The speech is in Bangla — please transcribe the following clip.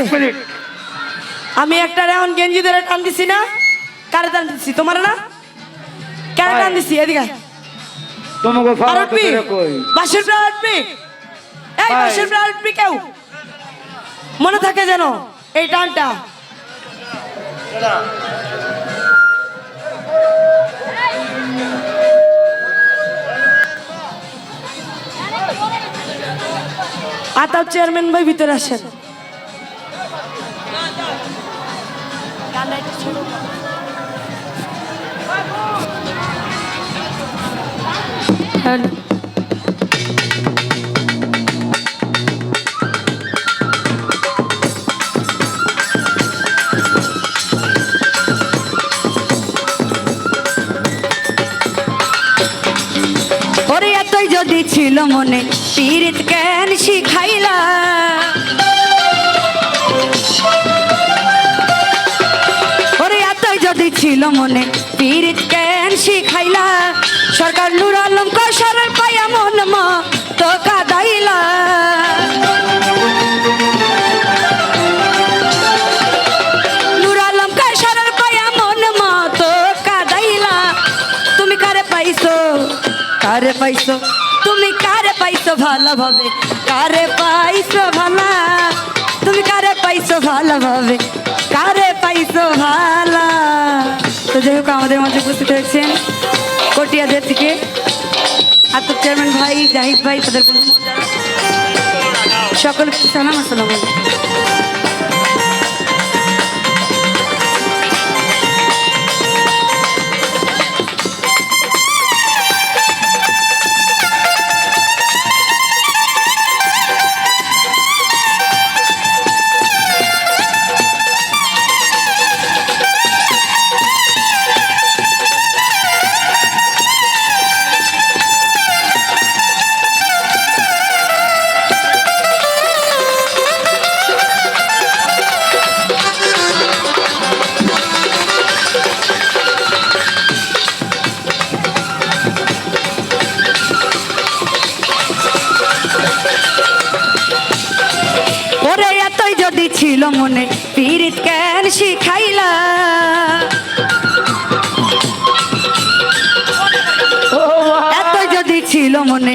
এক মিনিট। আমি একটা এখন গেঞ্জি ধরে টান দিছি না? কারে টান দিছি? তোমার না? কারে টান দিছি? এদিকে। তোমাকে ফাওয়া উঠবি কই? বাসের প্রায় উঠবি এই বাসের প্রায় উঠবি কেউ? মনে থাকে যেন? এই টানটা। আতাব চেয়ারম্যান ভাই ভিতরে আসেন। ওরে এতই যদি ছিল মনে পীড়িত কেন শিখাইলা? ছিল মনে। পীড়িত কেন শিখাইলা? সরকার নুর আলম কৌশলের পায়া মন মা তো কাদাইলা কারে পাইছো? তুমি কারে পাইছো ভালোভাবে? কারে পাইছো ভালা? তুমি কারে পাইছো ভালোভাবে? যাই হোক, আমাদের মধ্যে উপস্থিত হয়েছেন কটিয়াদের থেকে আত্ম চেয়ারম্যান ভাই, জাহিদ ভাই, তাদের। সকলকে সালাম, আসসালাম ছিল মনে পীরিত কেন শিখাইলা? এত যদি ছিল মনে